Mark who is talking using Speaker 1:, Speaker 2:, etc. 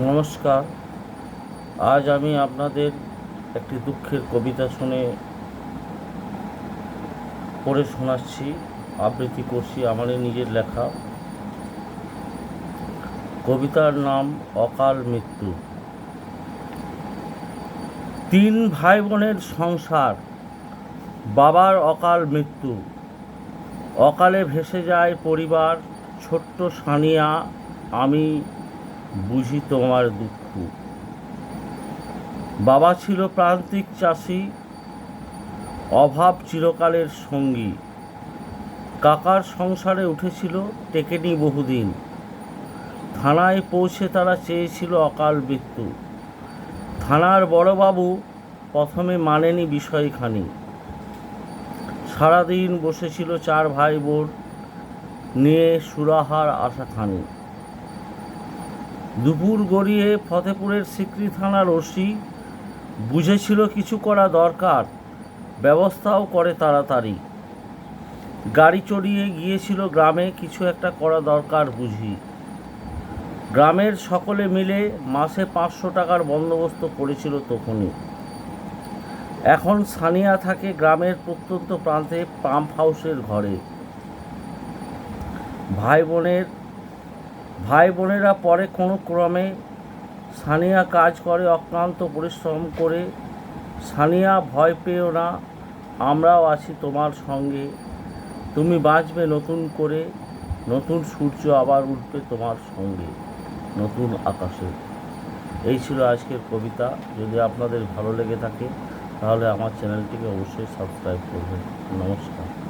Speaker 1: নমস্কার। আজ আমি আপনাদের একটি দুঃখের কবিতা শুনে পড়ে শোনাচ্ছি, আবৃত্তি করছি আমারই নিজের লেখা। কবিতার নাম অকাল মৃত্যু। তিন ভাই বোনের সংসার, বাবার অকাল মৃত্যু। অকালে ভেসে যায় পরিবার, ছোট্ট সানিয়া, আমি বুঝি তোমার দুঃখ। বাবা ছিল প্রান্তিক চাষি, অভাব চিরকালের সঙ্গী। কাকার সংসারে উঠেছিল টেকেনি বহুদিন। থানায় পৌঁছে তারা চেয়েছিল অকাল মৃত্যু। থানার বড়বাবু প্রথমে মানেনি বিষয়খানি। সারাদিন বসেছিল চার ভাই বোন নিয়ে সুরাহার আশাখানি। দুপুর গড়িয়ে ফতেপুরের সিকরি থানার ওসি বুঝেছিল কিছু করা দরকার, ব্যবস্থাও করে তাড়াতাড়ি। গাড়ি চড়িয়ে গিয়েছিল গ্রামে, কিছু একটা করা দরকার বুঝি। গ্রামের সকলে মিলে মাসে পাঁচশো টাকার বন্দোবস্ত করেছিল তখনই। এখন সানিয়া থাকে গ্রামের প্রত্যন্ত প্রান্তে পাম্প হাউসের ঘরে। ভাই বোনের ভাই বোনেরা পরে কোনো ক্রমে সানিয়া কাজ করে, অক্লান্ত পরিশ্রম করে। সানিয়া, ভয় পেও না, আমরাও আছি তোমার সঙ্গে। তুমি বাঁচবে নতুন করে, নতুন সূর্য আবার উঠবে তোমার সঙ্গে, নতুন আকাশে। এই ছিল আজকের কবিতা। যদি আপনাদের ভালো লেগে থাকে, তাহলে আমার চ্যানেলটিকে অবশ্যই সাবস্ক্রাইব করবেন। নমস্কার।